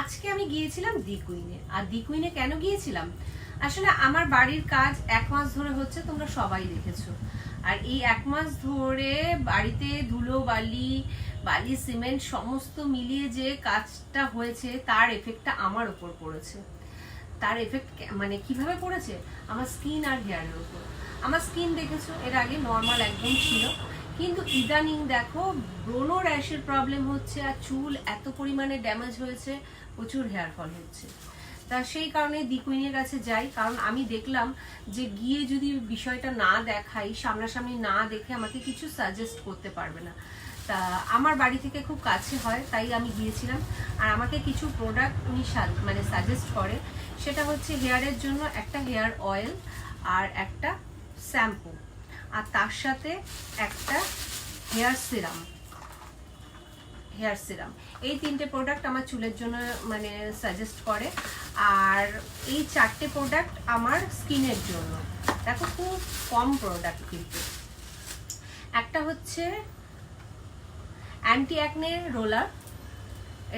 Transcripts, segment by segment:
আজকে আমি গিয়েছিলাম দিকুইনে আর দিকুইনে কেন গিয়েছিলাম? আসলে আমার বাড়ির কাজ এক মাস ধরে হচ্ছে, তোমরা সবাই দেখেছ। আর এই এক মাস ধরে বাড়িতে ধুলো, বালি বালি, সিমেন্ট সমস্ত মিলিয়ে যে কাজটা হয়েছে, তার এফেক্টটা আমার উপর পড়েছে। তার এফেক্ট মানে কীভাবে পড়েছে? আমার স্কিন আর হেয়ারের উপর। আমার স্কিন দেখেছ, এর আগে নর্মাল একদম ছিল। কিন্তু ইদানিং দেখো, ব্রোনো র্যাশের প্রবলেম হচ্ছে আর চুল এত পরিমাণে ড্যামেজ হয়েছে, প্রচুর হেয়ার ফল হচ্ছে। তা সেই কারণে দিকুইনের কাছে যাই, কারণ আমি দেখলাম যে গিয়ে যদি বিষয়টা না দেখাই, সামনাসামনি না দেখে আমাকে কিছু সাজেস্ট করতে পারবে না। তা আমার বাড়ি থেকে খুব কাছে হয়, তাই আমি গিয়েছিলাম। আর আমাকে কিছু প্রোডাক্ট উনি মানে সাজেস্ট করে, সেটা হচ্ছে হেয়ারের জন্য একটা হেয়ার অয়েল আর একটা শ্যাম্পু আর তার সাথে একটা হেয়ার সিরাম হেয়ার সিরাম। এই তিনটে প্রোডাক্ট আমার চুলের জন্য মানে সাজেস্ট করে। আর এই চারটে প্রোডাক্ট আমার স্কিনের জন্য। দেখো, খুব কম প্রোডাক্ট কিন্তু। একটা হচ্ছে অ্যান্টি অ্যাকনে রোলার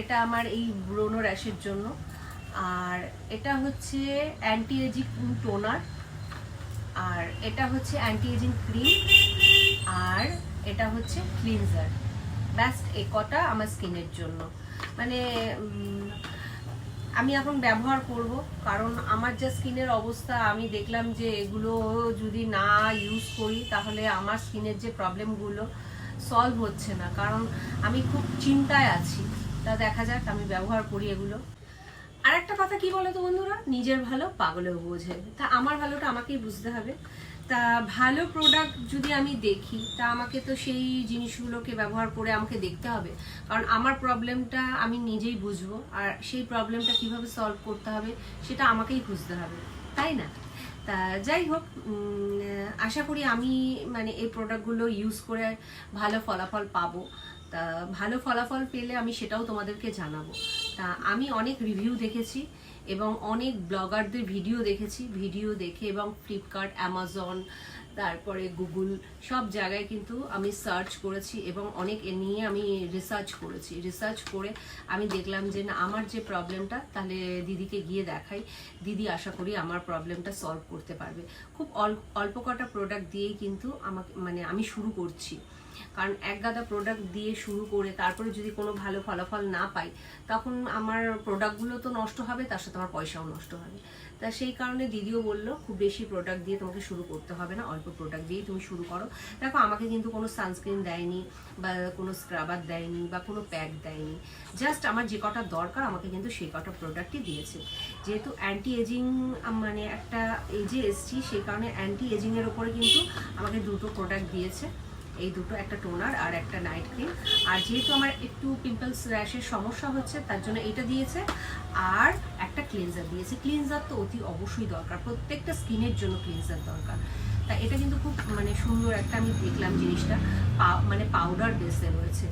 এটা আমার এই ব্রোনো র্যাশের জন্য। আর এটা হচ্ছে অ্যান্টি এজিং টোনার আর এটা হচ্ছে অ্যান্টি এজিং ক্রিম আর এটা হচ্ছে ক্লিনজার ব্যাস, এ কটা আমার স্কিনের জন্য। মানে আমি এখন ব্যবহার করব, কারণ আমার যা স্কিনের অবস্থা, আমি দেখলাম যে এগুলো যদি না ইউজ করি, তাহলে আমার স্কিনের যে প্রবলেমগুলো সলভ হচ্ছে না। কারণ আমি খুব চিন্তায় আছি। তা দেখা যাক, আমি ব্যবহার করি এগুলো। আর একটা কথা কি বলো তো বন্ধুরা? নিজের ভালো পাগলেও বোঝে। তা আমার ভালোটা আমাকেই বুঝতে হবে। তা ভালো প্রোডাক্ট যদি আমি দেখি, তা আমাকে তো সেই জিনিসগুলোকে ব্যবহার করে আমাকে দেখতে হবে। কারণ আমার প্রবলেমটা আমি নিজেই বুঝব। আর সেই প্রবলেমটা কীভাবে সলভ করতে হবে, সেটা আমাকেই বুঝতে হবে। তাই না? তা যাই হোক আশা করি আমি মানে এই প্রোডাক্টগুলো ইউজ করে ভালো ফলাফল পাবো। তা ভালো ফলাফল পেলে আমি সেটাও তোমাদেরকে জানাব। আমি অনেক রিভিউ দেখেছি এবং অনেক ব্লগারদের ভিডিও দেখেছি। ভিডিও দেখে এবং ফ্লিপকার্ট অ্যামাজন তারপরে গুগল সব জায়গায় কিন্তু আমি সার্চ করেছি এবং অনেক এ নিয়ে আমি রিসার্চ করেছি। রিসার্চ করে আমি দেখলাম যে, না, আমার যে প্রবলেমটা তাহলে দিদিকে গিয়ে দেখাই। দিদি আশা করি আমার প্রবলেমটা সলভ করতে পারবে। খুব অল্প অল্প কটা প্রোডাক্ট দিয়েই কিন্তু আমাকে মানে আমি শুরু করছি। কারণ এক গাদা প্রোডাক্ট দিয়ে শুরু করে তারপরে যদি কোনো ভালো ফলাফল না পাই, তখন আমার প্রোডাক্টগুলো তো নষ্ট হবে, তার সাথে আমার পয়সাও নষ্ট হবে। তা সেই কারণে দিদিও বলল, খুব বেশি প্রোডাক্ট দিয়ে তোমাকে শুরু করতে হবে না, অল্প প্রোডাক্ট দিয়েই তুমি শুরু করো। দেখো, আমাকে কিন্তু কোনো সানস্ক্রিন দেয়নি বা কোনো স্ক্রাবার দেয়নি বা কোনো প্যাক দেয়নি। জাস্ট আমার যে কটা দরকার, আমাকে কিন্তু সেই কটা প্রোডাক্টই দিয়েছে। যেহেতু অ্যান্টি এজিং মানে একটা এজে এসছি, সেই কারণে অ্যান্টি এজিংয়ের ওপরে কিন্তু আমাকে দুটো প্রোডাক্ট দিয়েছে। এই দুটো, একটা টোনার আর একটা নাইট ক্রিম। আর যেহেতু আমার একটু পিম্পলস র্যাশের সমস্যা হচ্ছে, তার জন্য এটা দিয়েছে। আর একটা ক্লিনজার দিয়েছে। ক্লিনজার তো অতি অবশ্যই দরকার। প্রত্যেকটা স্কিনের জন্য ক্লিনজার দরকার। তা এটা কিন্তু খুব মানে সুন্দর একটা আমি দেখলাম জিনিসটা। মানে পাউডার বেসে রয়েছে।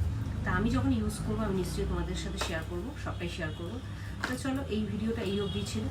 তা আমি যখন ইউজ করব, আমি নিশ্চয়ই তোমাদের সাথে শেয়ার করব, সবটাই শেয়ার করব। তো চলো, এই ভিডিওটা এই অবধি ছিল।